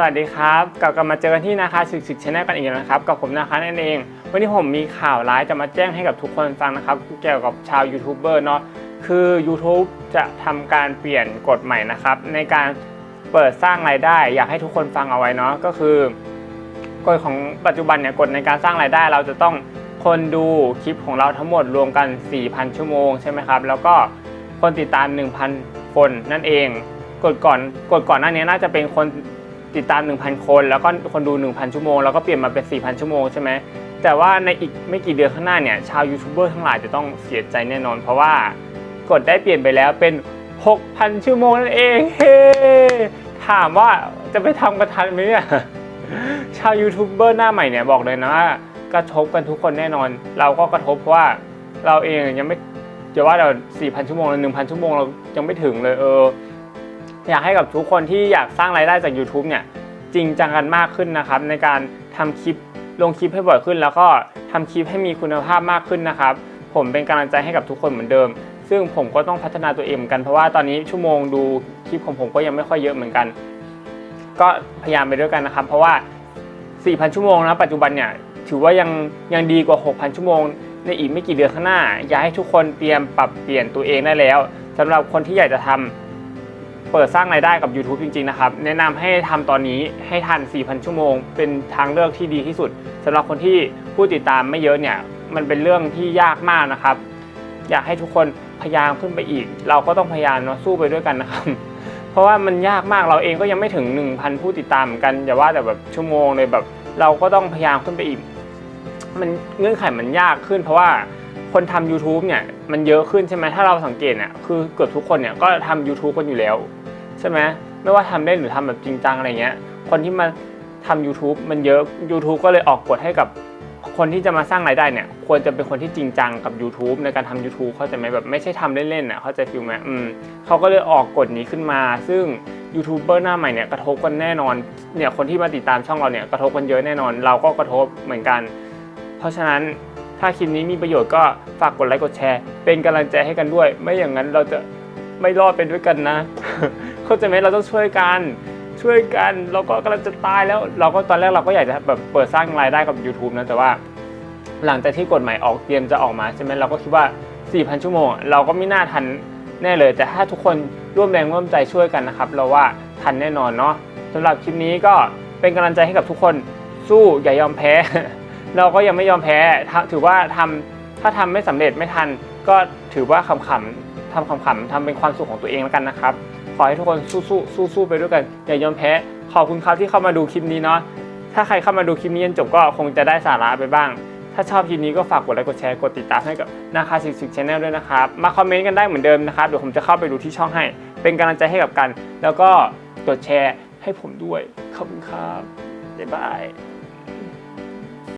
สวัสดีครับกลับมาเจอกันที่นาคาศึกศึกชแนลกันอีกแล้วนะครับกับผมนาคานั่นเอง วันนี้ผมมีข่าวร้ายจะมาแจ้งให้กับทุกคนฟังนะครับเกี่ยวกับชาวยูทูบเบอร์เนาะคือ YouTube จะทำการเปลี่ยนกฎใหม่นะครับ ในการเปิดสร้างรายได้ อยากให้ทุกคนฟังเอาไว้เนาะก็คือกฎของปัจจุบันเนี่ยกฎในการสร้างรายได้ เราจะต้องคนดูคลิปของเราทั้งหมดรวมกัน 4,000 ชั่วโมงใช่ไหมครับแล้วก็คนติดตาม 1,000 คนนั่นเองกฎก่อนกฎก่อนหน้านี้น่าจะเป็นคน ติดตาม 1,000 คน แล้วก็คนดู 1,000 ชั่วโมง แล้วก็เปลี่ยนมาเป็น 4,000 ชั่วโมงใช่ไหมแต่ว่าในอีกไม่กี่เดือนข้างหน้าเนี่ยชาวยูทูบเบอร์ทั้งหลายจะต้องเสียใจแน่นอน เพราะว่ากฎได้เปลี่ยนไปแล้วเป็น 6,000 ชั่วโมงนั่นเองเฮ้ถามว่าจะไปทำกันทันไหมเนี่ยชาวยูทูบเบอร์หน้าใหม่เนี่ยบอกเลยนะว่ากระทบกันทุกคนแน่นอน เราก็กระทบเพราะว่าเราเองยังไม่จะว่าเรา 4,000 ชั่วโมงหรือ1,000 ชั่วโมงเรายังไม่ถึงเลยเออ อยากให้กับทุกคนที่อยากสร้างรายได้จาก YouTube เนี่ยจริงจังกันมากขึ้นนะครับ ในการทำคลิปลงคลิปให้บ่อยขึ้น แล้วก็ทำคลิปให้มีคุณภาพมากขึ้นนะครับ ผมเป็นกำลังใจให้กับทุกคนเหมือนเดิม ซึ่งผมก็ต้องพัฒนาตัวเองเหมือนกันเพราะว่าตอนนี้ชั่วโมงดูคลิปของผมก็ยังไม่ค่อยเยอะเหมือนกัน ก็พยายามไปด้วยกันนะครับ เพราะว่า 4,000 ชั่วโมงนะปัจจุบันเนี่ยถือว่ายังยังดีกว่า 6,000 ชั่วโมง ในอีกไม่กี่เดือนข้างหน้า อยากให้ทุกคนเตรียมปรับเปลี่ยนตัวเองได้แล้วสำหรับคนที่อยากจะทำ เปิดสร้างรายได้กับ YouTube จริงๆนะครับ แนะนำให้ทำตอนนี้ให้ทัน 4,000 ชั่วโมง เป็นทางเลือกที่ดีที่สุดสำหรับคนที่ผู้ติดตามไม่เยอะเนี่ย มันเป็นเรื่องที่ยากมากนะครับ อยากให้ทุกคนพยายามขึ้นไปอีก เราก็ต้องพยายามเนาะสู้ไปด้วยกันนะครับ เพราะว่ามันยากมากเราเองก็ยังไม่ถึง 1,000 ผู้ติดตามเหมือนกันอย่าว่าแต่แบบชั่วโมงเลยแบบ เราก็ต้องพยายามขึ้นไปอีก มันเงื่อนไขมันยากขึ้น เพราะว่า คนทำ YouTube เนี่ยมันเยอะขึ้นใช่ไหมถ้าเราสังเกตเนี่ยคือเกือบทุกคนเนี่ยก็ทำ YouTube กันอยู่แล้วใช่ไหมไม่ว่าทำได้หรือทำแบบจริงจังอะไรเงี้ย คนที่มาทำ YouTube มันเยอะ YouTube ก็เลยออกกฎให้กับคนที่จะมาสร้างรายได้เนี่ย ควรจะเป็นคนที่จริงจังกับ YouTube ในการทำ YouTube เข้าใจไหมแบบไม่ใช่ทำเล่นๆอะเข้าใจฟิลไหมอืมเขาก็เลยออกกฎนี้ขึ้นมา ซึ่งยูทูบเบอร์หน้าใหม่เนี่ยกระทบกันแน่นอนเนี่ยคนที่มาติดตามช่องเราเนี่ยกระทบกันเยอะแน่นอน เราก็กระทบเหมือนกัน เพราะฉะนั้น ถ้าคลิปนี้มีประโยชน์ก็ฝากกดไลค์กดแชร์ เป็นกำลังใจให้กันด้วย ไม่อย่างนั้นเราจะไม่รอดเป็นด้วยกันนะ เข้าใจไหมเราต้องช่วยกันช่วยกันเราก็กำลังจะตายแล้ว เราก็ตอนแรกเราก็อยากจะแบบเปิดสร้างรายได้กับ YouTube นะแต่ว่า หลังจากที่กฎหมายออกเตรียมจะออกมาใช่ไหมเราก็คิดว่า 4,000 ชั่วโมง เราก็ไม่น่าทันแน่เลย แต่ถ้าทุกคนร่วมแรงร่วมใจช่วยกันนะครับ เราว่าทันแน่นอนเนาะสำหรับคลิปนี้ก็เป็นกำลังใจให้กับทุกคนสู้อย่ายอมแพ้ เราก็ยังไม่ยอมแพ้ถือว่าทำถ้าทำไม่สำเร็จไม่ทัน ก็ถือว่าขำๆทำขำๆทำเป็นความสุขของตัวเองแล้วกันนะครับ ขอให้ทุกคนสู้ๆสู้ๆไปด้วยกันอย่ายอมแพ้ ขอบคุณครับที่เข้ามาดูคลิปนี้เนาะถ้าใครเข้ามาดูคลิปนี้จนจบก็คงจะได้สาระไปบ้าง ถ้าชอบคลิปนี้ก็ฝากกดไลค์กดแชร์กดติดตามให้กับนาคาสิกสิกชแนลด้วยนะครับ มาคอมเมนต์กันได้เหมือนเดิมนะครับเดี๋ยวผมจะเข้าไปดูที่ช่องให้ เป็นกำลังใจให้กับกัน แล้วก็กดแชร์ให้ผมด้วยขอบคุณครับบ๊ายบาย